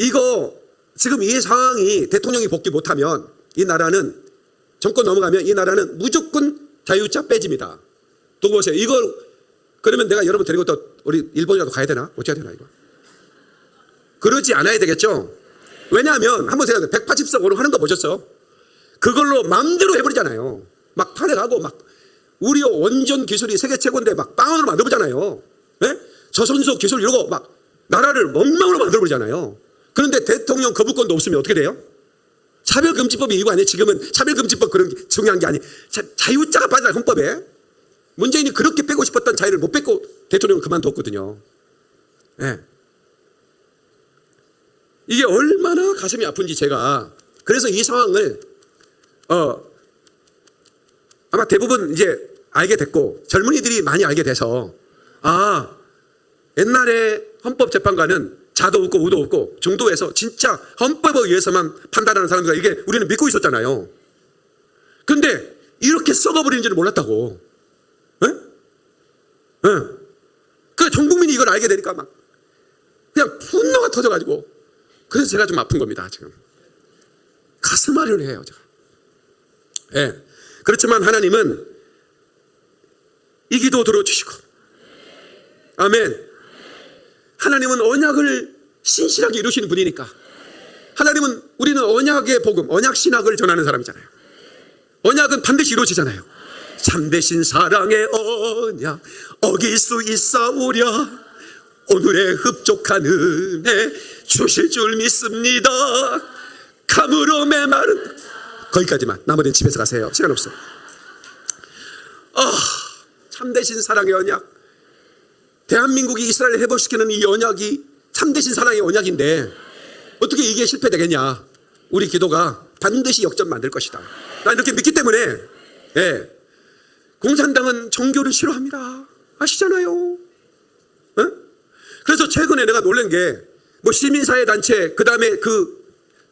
이거 지금 이 상황이 대통령이 복귀 못하면 이 나라는 정권 넘어가면 이 나라는 무조건 자유자 빼집니다. 두고 보세요. 이걸 그러면 내가 여러분 데리고 또 우리 일본이라도 가야 되나? 어찌 해야 되나 이거? 그러지 않아야 되겠죠. 왜냐하면 한번 생각해 180석 오늘 하는 거 보셨어요? 그걸로 마음대로 해버리잖아요. 막 탄핵하고 막 우리 원전 기술이 세계 최고인데 막 빵원으로 만들어보잖아요. 예? 저선소 기술 이러고 막 나라를 멍망으로 만들어버리잖아요. 그런데 대통령 거부권도 없으면 어떻게 돼요? 차별금지법이 이거 아니에요? 지금은 차별금지법 그런 게 중요한 게 아니. 자, 자유자가 빠져 헌법에. 문재인이 그렇게 빼고 싶었던 자유를 못 뺏고 대통령은 그만뒀거든요. 예. 이게 얼마나 가슴이 아픈지 제가 그래서 이 상황을 어 아마 대부분 이제 알게 됐고 젊은이들이 많이 알게 돼서 아 옛날에 헌법재판관은 자도 없고 우도 없고 중도에서 진짜 헌법에 의해서만 판단하는 사람들 이게 우리는 믿고 있었잖아요. 근데 이렇게 썩어버리는 줄은 몰랐다고. 응? 응. 그전 국민이 이걸 알게 되니까 막 그냥 분노가 터져가지고 그래서 제가 좀 아픈 겁니다 지금. 가슴 아련해요 제가. 예. 그렇지만 하나님은 이 기도 들어주시고 아멘. 하나님은 언약을 신실하게 이루시는 분이니까 하나님은 우리는 언약의 복음, 언약 신학을 전하는 사람이잖아요. 언약은 반드시 이루어지잖아요. 참되신 사랑의 언약 어길 수 있사오랴 오늘의 흡족한 은혜 주실 줄 믿습니다. 감으로 메마른 거기까지만 나머지는 집에서 가세요. 시간 없어. 아 참되신 사랑의 언약 대한민국이 이스라엘을 회복시키는 이 언약이 참되신 사랑의 언약인데 어떻게 이게 실패되겠냐? 우리 기도가 반드시 역전 만들 것이다. 나 이렇게 믿기 때문에 예. 공산당은 종교를 싫어합니다. 아시잖아요. 어? 그래서 최근에 내가 놀란 게 뭐 시민사회 단체 그 다음에 그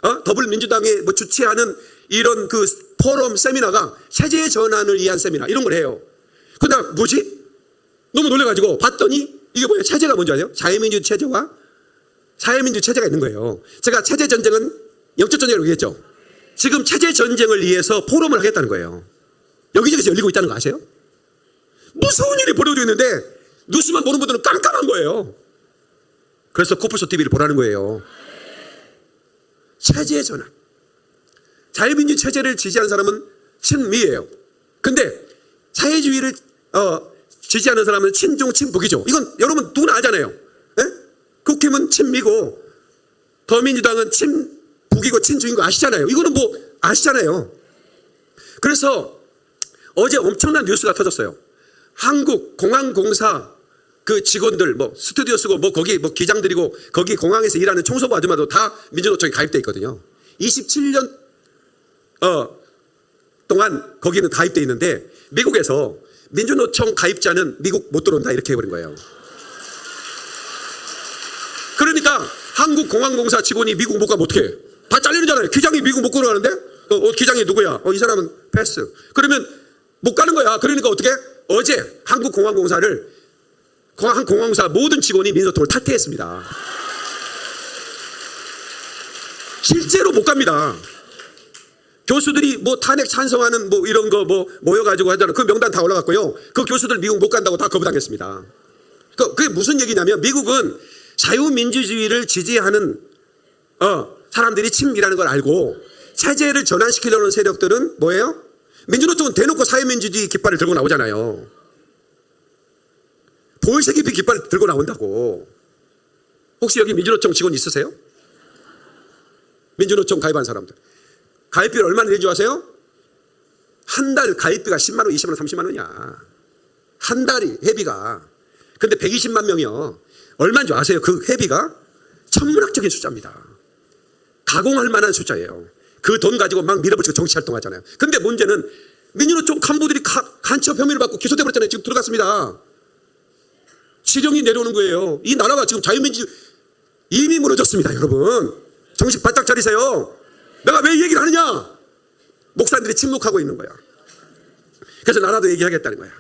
어? 더불민주당이 뭐 주최하는 이런 그 포럼 세미나가 체제 전환을 위한 세미나 이런 걸 해요. 나 뭐지? 너무 놀래가지고 봤더니 이게 뭐예요? 체제가 뭔지 아세요? 자유민주 체제와 사회민주 체제가 있는 거예요. 제가 체제 전쟁은 영적 전쟁이라고 얘기했죠. 지금 체제 전쟁을 위해서 포럼을 하겠다는 거예요. 여기저기서 열리고 있다는 거 아세요? 무서운 일이 벌어지고 있는데 뉴스만 보는 분들은 깜깜한 거예요. 그래서 코뿔소 TV를 보라는 거예요. 체제 전환. 자유민주 체제를 지지하는 사람은 친미예요. 근데 사회주의를 어, 지지하는 사람은 친중 친북이죠. 이건 여러분 누구나 알잖아요. 예? 국힘은 친미고 더민주당은 친북이고 친중인 거 아시잖아요. 이거는 뭐 아시잖아요. 그래서 어제 엄청난 뉴스가 터졌어요. 한국 공항공사 그 직원들 뭐 스튜디오 쓰고 뭐 거기 뭐 기장들이고 거기 공항에서 일하는 청소부 아줌마도 다 민주노총에 가입돼 있거든요. 27년 어 동안 거기는 가입돼 있는데 미국에서 민주노총 가입자는 미국 못 들어온다 이렇게 해버린 거예요. 그러니까 한국공항공사 직원이 미국 못 가면 어떡해? 다 잘리는잖아요. 기장이 미국 못 가는데 어, 어, 기장이 누구야? 어, 이 사람은 패스. 그러면 못 가는 거야. 그러니까 어떻게? 어제 한국공항공사를 한공항공사 모든 직원이 민주노총을 탈퇴했습니다. 실제로 못 갑니다. 교수들이 뭐 탄핵 찬성하는 뭐 이런 거 뭐 모여가지고 하잖아. 그 명단 다 올라갔고요. 그 교수들 미국 못 간다고 다 거부당했습니다. 그, 그게 무슨 얘기냐면 미국은 자유민주주의를 지지하는 어, 사람들이 친미라는 걸 알고 체제를 전환시키려는 세력들은 뭐예요? 민주노총은 대놓고 사회민주주의 깃발을 들고 나오잖아요. 볼세기피 깃발 들고 나온다고. 혹시 여기 민주노총 직원 있으세요? 민주노총 가입한 사람들. 가입비를 얼마나 줄 아세요? 한 달 가입비가 10만 원, 20만 원, 30만 원이야. 한 달이 회비가. 근데 120만 명이요. 얼마인 줄 아세요? 그 회비가 천문학적인 숫자입니다. 가공할 만한 숫자예요. 그 돈 가지고 막 밀어붙이고 정치 활동하잖아요. 근데 문제는 민주노총 간부들이 가, 간첩 혐의를 받고 기소돼 버렸잖아요. 지금 들어갔습니다. 지령이 내려오는 거예요. 이 나라가 지금 자유민주 이미 무너졌습니다, 여러분. 정신 바짝 차리세요. 내가 왜이 얘기를 하느냐? 목사님들이 침묵하고 있는 거야. 그래서 나라도 얘기하겠다는 거야.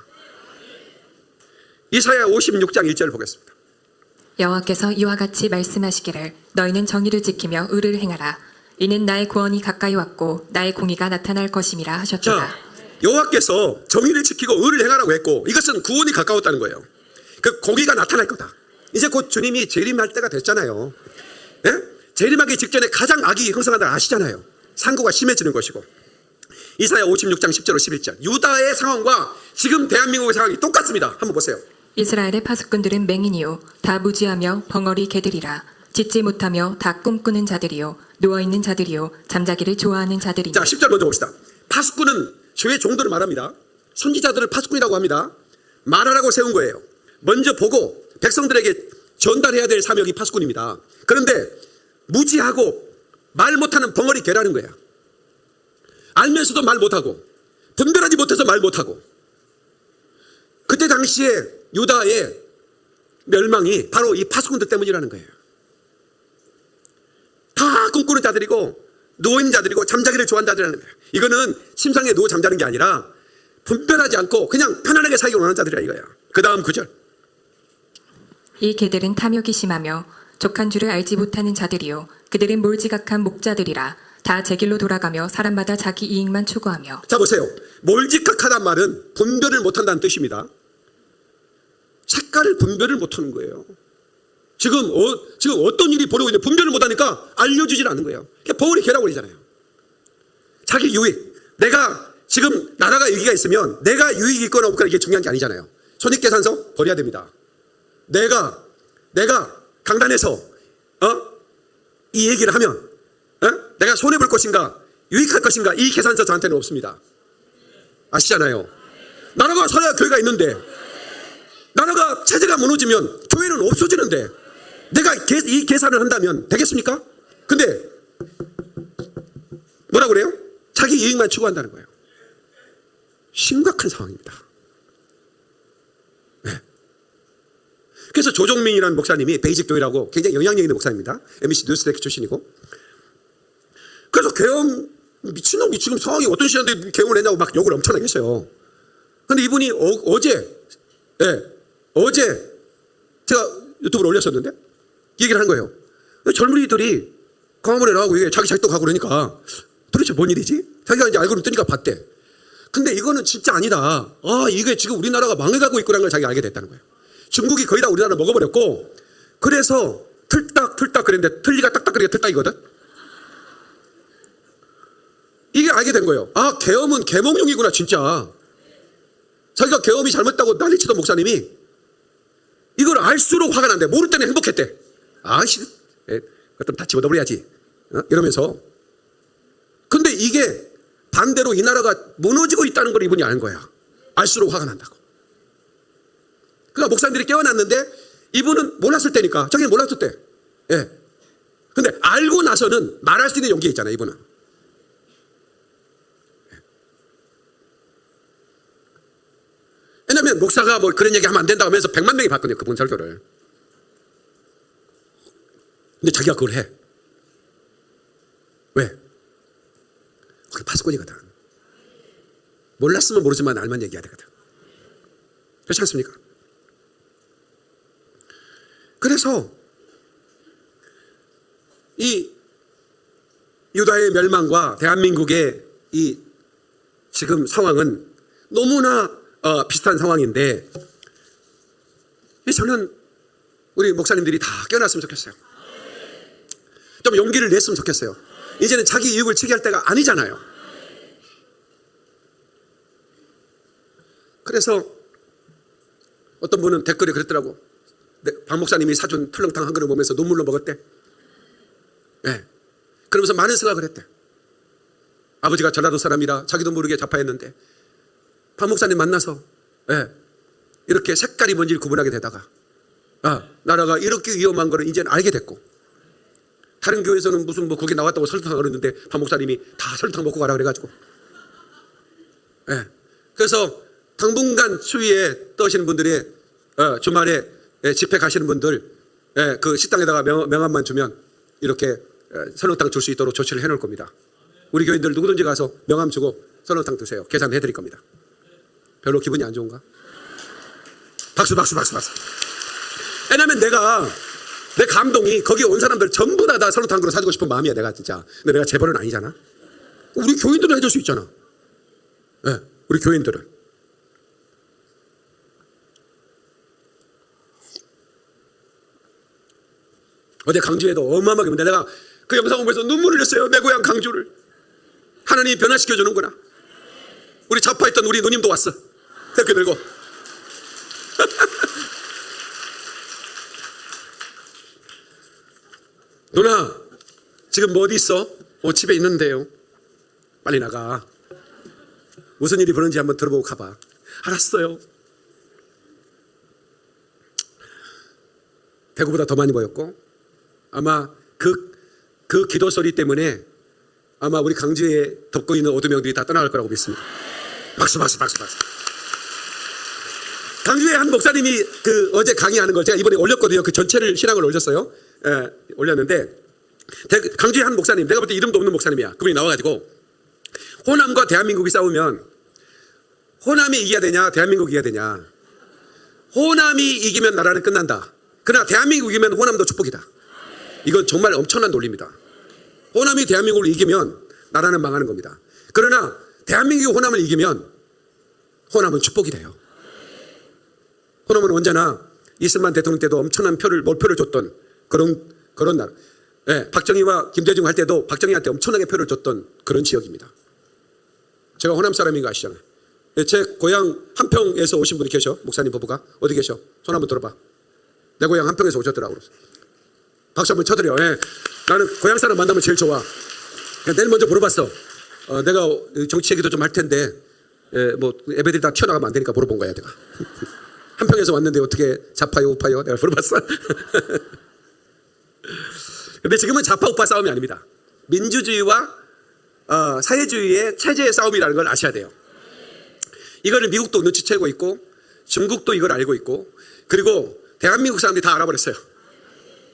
이사야 56장 1절 보겠습니다. 여호와께서 이와 같이 말씀하시기를 너희는 정의를 지키며 의를 행하라 이는 나의 구원이 가까이 왔고 나의 공의가 나타날 것임이라 하셨도다 자, 여호와께서 정의를 지키고 의를 행하라고 했고 이것은 구원이 가까웠다는 거예요. 그 공의가 나타날 거다. 이제 곧 주님이 재림할 때가 됐잖아요. 예? 재림하기 직전에 가장 악이 형성한다 아시잖아요. 상고가 심해지는 것이고. 이사야 56장 10절 11절. 유다의 상황과 지금 대한민국의 상황이 똑같습니다. 한번 보세요. 이스라엘의 파수꾼들은 맹인이요 다 무지하며 벙어리 개들이라 짓지 못하며 다 꿈꾸는 자들이요 누워 있는 자들이요 잠자기를 좋아하는 자들이니 자, 10절 먼저 봅시다. 파수꾼은 주의 종들을 말합니다. 선지자들을 파수꾼이라고 합니다. 말하라고 세운 거예요. 먼저 보고 백성들에게 전달해야 될 사명이 파수꾼입니다. 그런데 무지하고 말 못하는 벙어리 개라는 거야. 알면서도 말 못하고 분별하지 못해서 말 못하고 그때 당시에 유다의 멸망이 바로 이 파수꾼들 때문이라는 거예요. 다 꿈꾸는 자들이고 누워있는 자들이고 잠자기를 좋아하는 자들이라는 거예요. 이거는 침상에 누워 잠자는 게 아니라 분별하지 않고 그냥 편안하게 살기 원하는 자들이라 이거야. 그 다음 구절. 이 개들은 탐욕이 심하며 족한 줄을 알지 못하는 자들이요 그들은 몰지각한 목자들이라 다 제 길로 돌아가며 사람마다 자기 이익만 추구하며 자 보세요. 몰직각하단 말은 분별을 못한다는 뜻입니다. 색깔을 분별을 못하는 거예요. 지금 어, 지금 어떤 일이 벌어지고 있는데 분별을 못하니까 알려주질 않는 거예요. 벙어리 개라고 그러잖아요. 자기 유익. 내가 지금 나라가 위기가 있으면 내가 유익이 있거나 없거나 이게 중요한 게 아니잖아요. 손익계산서 버려야 됩니다. 내가 내가 강단에서 어? 이 얘기를 하면 어? 내가 손해 볼 것인가 유익할 것인가 이 계산서 저한테는 없습니다. 아시잖아요. 나라가 서야 교회가 있는데 나라가 체제가 무너지면 교회는 없어지는데 내가 계- 이 계산을 한다면 되겠습니까? 근데 뭐라 그래요? 자기 이익만 추구한다는 거예요. 심각한 상황입니다. 그래서 조종민이라는 목사님이 베이직 교회라고 굉장히 영향력 있는 목사입니다. MBC 뉴스데스크 출신이고. 그래서 개엄 미친놈 이 지금 상황이 어떤 시간대 개엄을 했냐고 막 욕을 엄청나게 했어요. 근데 이분이 어, 제 예, 어제 제가 유튜브를 올렸었는데 얘기를 한 거예요. 젊은이들이 광화문에 나가고 이게 자기 자식도 가고 그러니까 도대체 뭔 일이지? 자기가 이제 알고는 뜨니까 봤대. 근데 이거는 진짜 아니다. 아, 이게 지금 우리나라가 망해가고 있구나는 걸 자기가 알게 됐다는 거예요. 중국이 거의 다 우리나라 먹어버렸고, 그래서 틀딱, 틀딱 그랬는데, 틀리가 딱딱 그러니까 틀딱이거든? 이게 알게 된 거예요. 아, 계엄은 계몽용이구나, 진짜. 자기가 계엄이 잘못다고 난리치던 목사님이 이걸 알수록 화가 난대. 모를 때는 행복했대. 아씨, 그것도 다 집어넣어야지. 어? 이러면서. 근데 이게 반대로 이 나라가 무너지고 있다는 걸 이분이 아는 거야. 알수록 화가 난다고. 그러니까 목사님들이 깨어났는데 이분은 몰랐을 때니까. 자기는 몰랐을 때. 예. 근데 알고 나서는 말할 수 있는 용기가 있잖아요, 이분은. 왜냐면 목사가 뭐 그런 얘기 하면 안 된다고 하면서 100만 명이 봤거든요. 그분 설교를. 근데 자기가 그걸 해. 왜? 그게 파수꾼이거든. 몰랐으면 모르지만 알만 얘기해야 되거든. 그렇지 않습니까? 그래서 이 유다의 멸망과 대한민국의 이 지금 상황은 너무나 어, 비슷한 상황인데 이 저는 우리 목사님들이 다 깨어났으면 좋겠어요. 좀 용기를 냈으면 좋겠어요. 이제는 자기 이익을 취기할 때가 아니잖아요. 그래서 어떤 분은 댓글에 그랬더라고. 네, 박 목사님이 사준 털렁탕 한 그릇 보면서 눈물로 먹었대. 예. 그러면서 많은 생각을 했대. 아버지가 전라도 사람이라 자기도 모르게 자파했는데 박 목사님 만나서 예, 이렇게 색깔이 뭔지를 구분하게 되다가 아, 나라가 이렇게 위험한 거를 이제는 알게 됐고 다른 교회에서는 무슨 뭐 거기 나왔다고 설탕 그러는데 박 목사님이 다 설탕 먹고 가라 그래가지고 예, 그래서 당분간 추위에 떠시는 분들이 어, 주말에 예, 집회 가시는 분들 예, 그 식당에다가 명, 명함만 주면 이렇게 예, 설렁탕 줄 수 있도록 조치를 해놓을 겁니다. 우리 교인들 누구든지 가서 명함 주고 설렁탕 드세요. 계산해 드릴 겁니다. 별로 기분이 안 좋은가? 박수 박수 박수 박수. 왜냐면 내가 내 감동이 거기 온 사람들 전부 다나 설렁탕 그릇 사주고 싶은 마음이야 내가 진짜. 근데 내가 재벌은 아니잖아. 우리 교인들은 해줄 수 있잖아. 예, 우리 교인들은. 어제 강주에도 어마어마하게 근데 내가 그 영상 보면서 눈물을 흘렸어요. 내 고향 강주를. 하나님이 변화시켜 주는구나. 우리 자파했던 우리 누님도 왔어. 댓글 들고. 누나, 지금 뭐 어디 있어? 어, 집에 있는데요. 빨리 나가. 무슨 일이 벌어진지 한번 들어보고 가봐. 알았어요. 대구보다 더 많이 보였고, 아마 그, 그 기도 소리 때문에 아마 우리 강주에 덮고 있는 어두명들이 다 떠나갈 거라고 믿습니다. 박수, 박수, 박수, 박수. 강주에 한 목사님이 그 어제 강의하는 걸 제가 이번에 올렸거든요. 그 전체를 신앙을 올렸어요. 예, 올렸는데 대- 강주에 한 목사님, 내가 볼 때 이름도 없는 목사님이야. 그분이 나와가지고 호남과 대한민국이 싸우면 호남이 이겨야 되냐, 대한민국이 이겨야 되냐. 호남이 이기면 나라는 끝난다. 그러나 대한민국이 이기면 호남도 축복이다. 이건 정말 엄청난 논리입니다. 호남이 대한민국을 이기면 나라는 망하는 겁니다. 그러나 대한민국이 호남을 이기면 호남은 축복이 돼요. 호남은 언제나 이슬만 대통령 때도 엄청난 표를 몰표를 줬던 그런 그런 나라. 예, 박정희와 김대중 할 때도 박정희한테 엄청나게 표를 줬던 그런 지역입니다. 제가 호남 사람인 거 아시잖아요. 예, 제 고향 한평에서 오신 분이 계셔. 목사님 부부가 어디 계셔? 손 한번 들어봐. 내 고향 한평에서 오셨더라고. 박수 한번 쳐드려. 예. 나는 고향 사람 만나면 제일 좋아. 그냥 내일 먼저 물어봤어. 어, 내가 정치 얘기도 좀 할 텐데, 예, 뭐 애배들이 다 튀어나가면 안 되니까 물어본 거야 내가. 한평에서 왔는데 어떻게 좌파요 우파요? 내가 물어봤어. 근데 지금은 좌파 우파 싸움이 아닙니다. 민주주의와 어, 사회주의의 체제의 싸움이라는 걸 아셔야 돼요. 이거를 미국도 눈치채고 있고 중국도 이걸 알고 있고 그리고 대한민국 사람들이 다 알아버렸어요.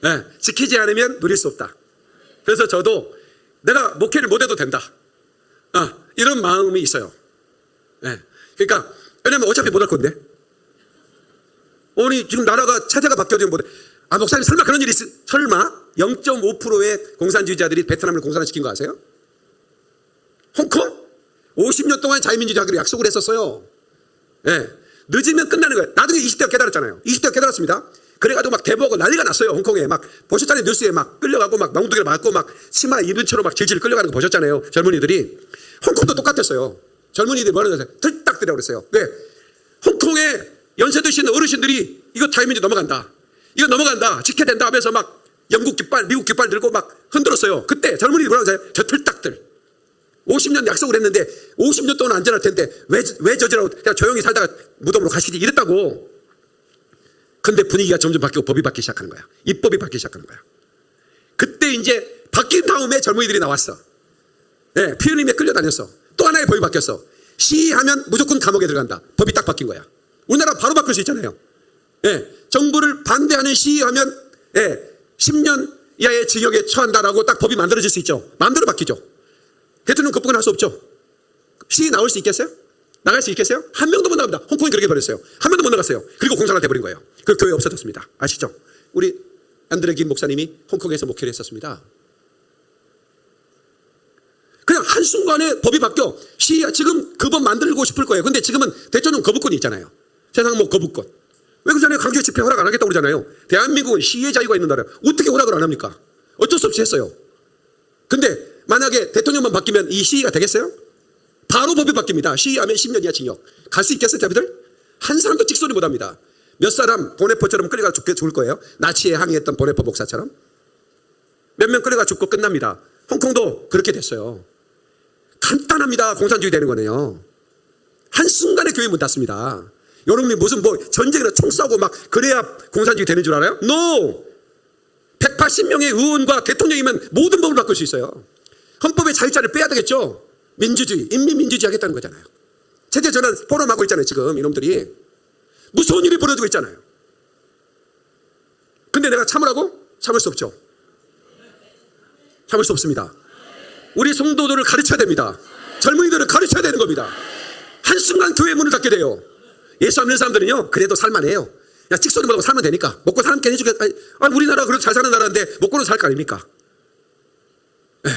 예, 지키지 않으면 누릴 수 없다. 그래서 저도 내가 목회를 못해도 된다. 아, 이런 마음이 있어요. 예, 그러니까 왜냐면 어차피 못할 건데. 아니 지금 나라가 체제가 바뀌어지면 못해. 아 목사님 설마 그런 일이 있 설마 0.5%의 공산주의자들이 베트남을 공산화시킨 거 아세요? 홍콩 50년 동안 자유민주주의 하기로 약속을 했었어요. 예. 늦으면 끝나는 거예요. 나중에 20대가 깨달았잖아요. 20대가 깨달았습니다. 그래가지고 막 대보고 난리가 났어요. 홍콩에 막 보셨잖아요. 뉴스에 막 끌려가고 막 멍둥이를 맞고 막 치마 입은 채로 막 질질 끌려가는 거 보셨잖아요. 젊은이들이. 홍콩도 똑같았어요. 젊은이들이 뭐라 그랬어요? 들딱들이라고 그랬어요. 왜? 홍콩에 연세 드신 어르신들이 이거 타이밍이 넘어간다. 이거 넘어간다. 지켜야 된다 하면서 막 영국 깃발, 미국 깃발 들고 막 흔들었어요. 그때 젊은이들이 뭐라고 했어요? 저 들딱들. 50년 약속을 했는데 50년 동안 안전할 텐데 왜, 왜 저지라고 그냥 조용히 살다가 무덤으로 가시지 이랬다고. 근데 분위기가 점점 바뀌고 법이 바뀌기 시작하는 거야. 입법이 바뀌기 시작하는 거야. 그때 이제 바뀐 다음에 젊은이들이 나왔어. 예, 피 흘림에 끌려다녔어. 또 하나의 법이 바뀌었어. 시위하면 무조건 감옥에 들어간다. 법이 딱 바뀐 거야. 우리나라 바로 바꿀 수 있잖아요. 예, 정부를 반대하는 시위하면 예, 10년 이하의 징역에 처한다라고 딱 법이 만들어질 수 있죠. 마음대로 바뀌죠. 대통령 급부건 할수 없죠. 시위 나올 수 있겠어요? 나갈 수 있겠어요? 한 명도 못 나갑니다. 홍콩이 그렇게 버렸어요. 한 명도 못 나갔어요. 그리고 공산화 돼버린 거예요. 그 교회 없어졌습니다. 아시죠? 우리 안드레 김 목사님이 홍콩에서 목회를 했었습니다. 그냥 한순간에 법이 바뀌어. 시 지금 그 법 만들고 싶을 거예요. 근데 지금은 대통령 거부권이 있잖아요. 세상 뭐 거부권. 왜 그러잖아요. 강제 집회 허락 안 하겠다고 그러잖아요. 대한민국은 시의 자유가 있는 나라예요. 어떻게 허락을 안 합니까? 어쩔 수 없이 했어요. 근데 만약에 대통령만 바뀌면 이 시위가 되겠어요? 바로 법이 바뀝니다. 시위하면 10년 이하 징역. 갈 수 있겠어요, 자비들? 한 사람도 찍소리 못 합니다. 몇 사람 보네포처럼 끌려가 죽게 죽을 거예요. 나치에 항의했던 보네포 목사처럼. 몇 명 끌려가 죽고 끝납니다. 홍콩도 그렇게 됐어요. 간단합니다. 공산주의 되는 거네요. 한순간에 교회 문 닫습니다. 여러분이 무슨 뭐 전쟁이나 총 쏘고 막 그래야 공산주의 되는 줄 알아요? NO! 180명의 의원과 대통령이면 모든 법을 바꿀 수 있어요. 헌법의 자유자를 빼야 되겠죠. 민주주의, 인민민주주의 하겠다는 거잖아요. 체제 전환 포럼하고 있잖아요. 지금 이놈들이. 무서운 일이 벌어지고 있잖아요. 근데 내가 참으라고? 참을 수 없죠. 참을 수 없습니다. 우리 성도들을 가르쳐야 됩니다. 젊은이들을 가르쳐야 되는 겁니다. 한순간 교회 문을 닫게 돼요. 예수 안 믿는 사람들은요, 그래도 살만해요. 야 찍소리 말고 살면 되니까 먹고 사람 괜히 아니, 아니, 우리나라 그래도 잘 사는 나라인데 먹고는 살 거 아닙니까? 예.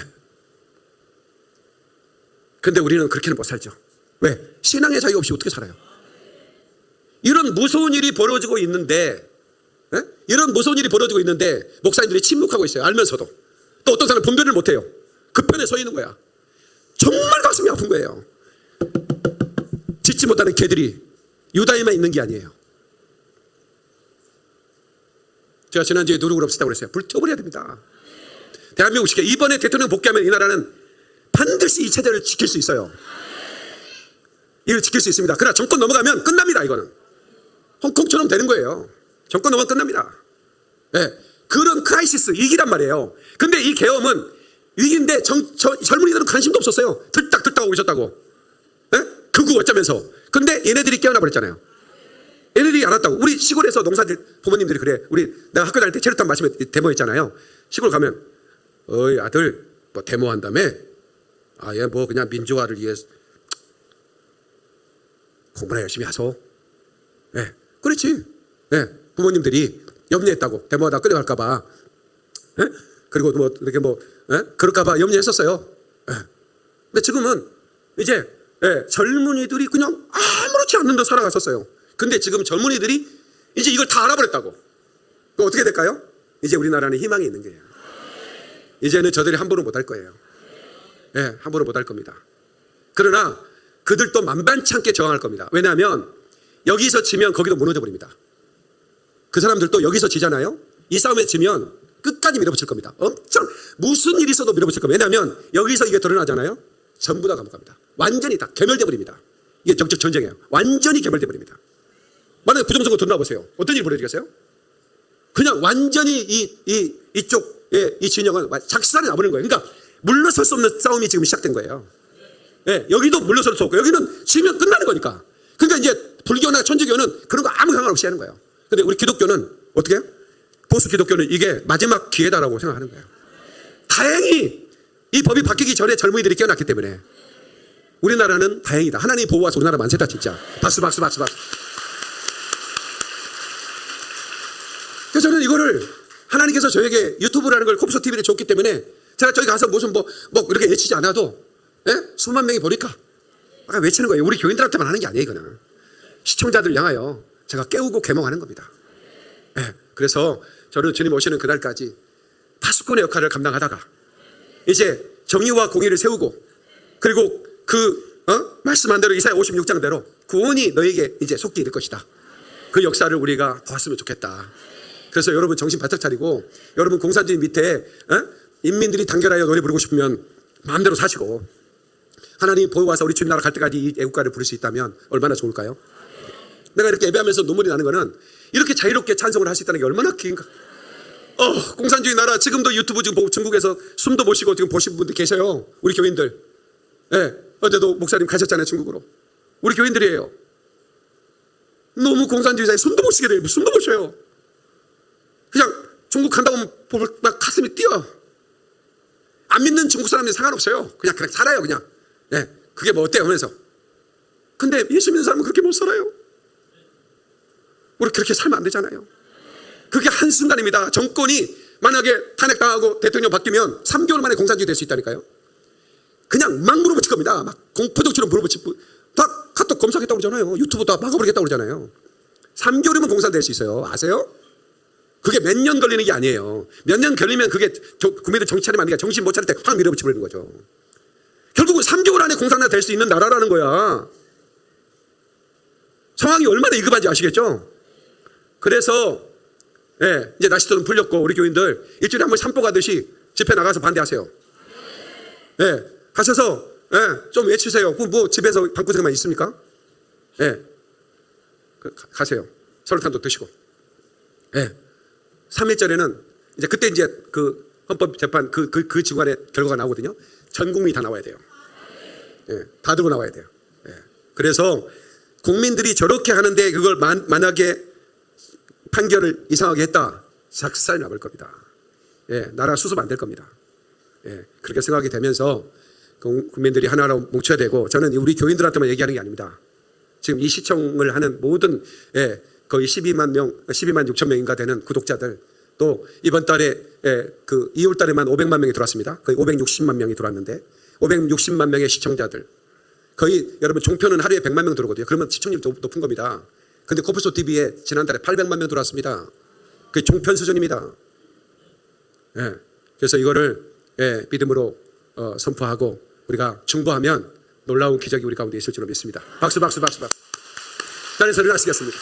근데 우리는 그렇게는 못 살죠. 왜? 신앙의 자유 없이 어떻게 살아요? 이런 무서운 일이 벌어지고 있는데, 예? 이런 무서운 일이 벌어지고 있는데 목사님들이 침묵하고 있어요. 알면서도 또 어떤 사람은 분별을 못해요. 그 편에 서 있는 거야. 정말 가슴이 아픈 거예요. 짓지 못하는 개들이 유다에만 있는 게 아니에요. 제가 지난주에 누룩을 없애다고 그랬어요. 불태워버려야 됩니다. 대한민국 지켜 이번에 대통령 복귀하면 이 나라는 반드시 이 체제를 지킬 수 있어요. 이를 지킬 수 있습니다. 그러나 정권 넘어가면 끝납니다. 이거는 홍콩처럼 되는 거예요. 정권 넘어가면 끝납니다. 예, 그런 크라이시스 위기란 말이에요. 근데 이 계엄은 위기인데 정, 저, 젊은이들은 관심도 없었어요. 들딱들딱 하고 있었다고. 예? 극우 어쩌면서. 근데 얘네들이 깨어나 버렸잖아요. 얘네들이 알았다고. 우리 시골에서 농사질 부모님들이 그래. 우리 내가 학교 다닐 때 체류탄 마시면 데모했잖아요. 시골 가면 어이 아들 뭐 데모한다며? 아얘 뭐 그냥 민주화를 위해 공부나 열심히 하소. 예, 그렇지. 예, 부모님들이 염려했다고 데모하다 끌려갈까봐. 예? 그리고 뭐 이렇게 뭐 예? 그럴까봐 염려했었어요. 예. 근데 지금은 이제 예, 젊은이들이 그냥 아무렇지 않는 데 살아갔었어요. 근데 지금 젊은이들이 이제 이걸 다 알아버렸다고. 어떻게 될까요? 이제 우리나라는 희망이 있는 거예요. 이제는 저들이 함부로 못할 거예요. 예, 함부로 못할 겁니다. 그러나 그들도 만반찮게 저항할 겁니다. 왜냐하면 여기서 지면 거기도 무너져 버립니다. 그 사람들도 여기서 지잖아요. 이 싸움에 지면 끝까지 밀어붙일 겁니다. 엄청 무슨 일이 있어도 밀어붙일 겁니다. 왜냐하면 여기서 이게 드러나잖아요. 전부 다 감옥 갑니다. 완전히 다 개멸돼 버립니다. 이게 정적 전쟁이에요. 완전히 개멸돼 버립니다. 만약에 부정선거 드러나 보세요. 어떤 일이 벌어지겠어요? 그냥 완전히 이, 이, 이쪽의 이 진영은 작살이 나버리는 거예요. 그러니까 물러설 수 없는 싸움이 지금 시작된 거예요. 예, 여기도 물러설 수 없고 여기는 지면 끝나는 거니까. 그러니까 이제 불교나 천주교는 그런 거 아무 상관 없이 하는 거예요. 근데 우리 기독교는 어떻게 해요? 보수 기독교는 이게 마지막 기회다라고 생각하는 거예요. 다행히 이 법이 바뀌기 전에 젊은이들이 깨어났기 때문에 우리나라는 다행이다. 하나님 보호와서 우리나라 만세다 진짜. 박수 박수 박수 박수. 그래서 저는 이거를 하나님께서 저에게 유튜브라는 걸 콤소 TV를 줬기 때문에 제가 저기 가서 무슨 뭐, 뭐 이렇게 외치지 않아도 예? 수만 명이 보니까 아까 외치는 거예요. 우리 교인들한테만 하는 게 아니에요, 이거는. 시청자들 향하여 제가 깨우고 개몽하는 겁니다. 예. 그래서 저는 주님 오시는 그날까지 파수꾼의 역할을 감당하다가 이제 정의와 공의를 세우고 그리고 그 어? 말씀한 대로 이사야 56장대로 구원이 너에게 이제 속히 이를 것이다. 그 역사를 우리가 보았으면 좋겠다. 그래서 여러분 정신 바짝 차리고 여러분 공산주의 밑에 어? 인민들이 단결하여 노래 부르고 싶으면 마음대로 사시고 하나님 보호와서 우리 주님 나라 갈 때까지 이 애국가를 부를 수 있다면 얼마나 좋을까요? 내가 이렇게 예배하면서 눈물이 나는 거는 이렇게 자유롭게 찬송을 할 수 있다는 게 얼마나 긴가. 어, 공산주의 나라 지금도 유튜브 지금 보고 중국에서 숨도 못 쉬고 지금 보신 분들 계셔요. 우리 교인들. 예. 어제도 목사님 가셨잖아요, 중국으로. 우리 교인들이에요. 너무 공산주의자에 숨도 못 쉬게 돼요. 숨도 못 쉬어요. 그냥 중국 간다고 하면 막 가슴이 뛰어. 안 믿는 중국 사람들은 상관없어요. 그냥 그냥 살아요, 그냥. 예. 그게 뭐 어때요? 하면서. 근데 예수 믿는 사람은 그렇게 못 살아요. 우리 그렇게 살면 안 되잖아요. 그게 한순간입니다. 정권이 만약에 탄핵당하고 대통령 바뀌면 3개월 만에 공산주의 될 수 있다니까요. 그냥 막 물어붙일 겁니다. 막 공포정치로 물어붙이고 다 카톡 검색했다고 그러잖아요. 유튜브 다 막아버리겠다고 그러잖아요. 3개월이면 공산될 수 있어요. 아세요? 그게 몇 년 걸리는 게 아니에요. 몇 년 걸리면 그게 저- 국민들 정신 차리면 안 되니까 정신 못 차릴 때 확 밀어붙여버리는 거죠. 결국은 3개월 안에 공산화 될 수 있는 나라라는 거야. 상황이 얼마나 위급한지 아시겠죠? 그래서 예, 이제 날씨도 좀 풀렸고 우리 교인들 일주일에 한 번 산보 가듯이 집회 나가서 반대하세요. 예, 가셔서 예, 좀 외치세요. 그뭐 집에서 방구석에만 있습니까? 예, 가세요. 설탕도 드시고. 예, 3일절에는 이제 그때 이제 그 헌법재판 그, 그, 그 지구안의 결과가 나오거든요. 전 국민이 다 나와야 돼요. 예, 다 들고 나와야 돼요. 예, 그래서 국민들이 저렇게 하는데 그걸 만, 만약에 판결을 이상하게 했다. 작살 나볼 겁니다. 예, 나라 수습 안 될 겁니다. 예, 그렇게 생각이 되면서 국- 국민들이 하나로 뭉쳐야 되고 저는 우리 교인들한테만 얘기하는 게 아닙니다. 지금 이 시청을 하는 모든 예, 거의 12만 명, 12만 6천 명인가 되는 구독자들 또 이번 달에 예, 그 2월 달에만 500만 명이 들어왔습니다. 거의 560만 명이 들어왔는데 560만 명의 시청자들 거의 여러분 종편은 하루에 100만 명 들어오거든요. 그러면 시청률이 높- 높은 겁니다. 근데 코프소 TV에 지난달에 800만 명 들어왔습니다. 그게 종편 수준입니다. 예. 그래서 이거를 예, 믿음으로 어, 선포하고 우리가 중보하면 놀라운 기적이 우리 가운데 있을 줄로 믿습니다. 박수 박수 박수 박수. 자리에서 일어나시겠습니다.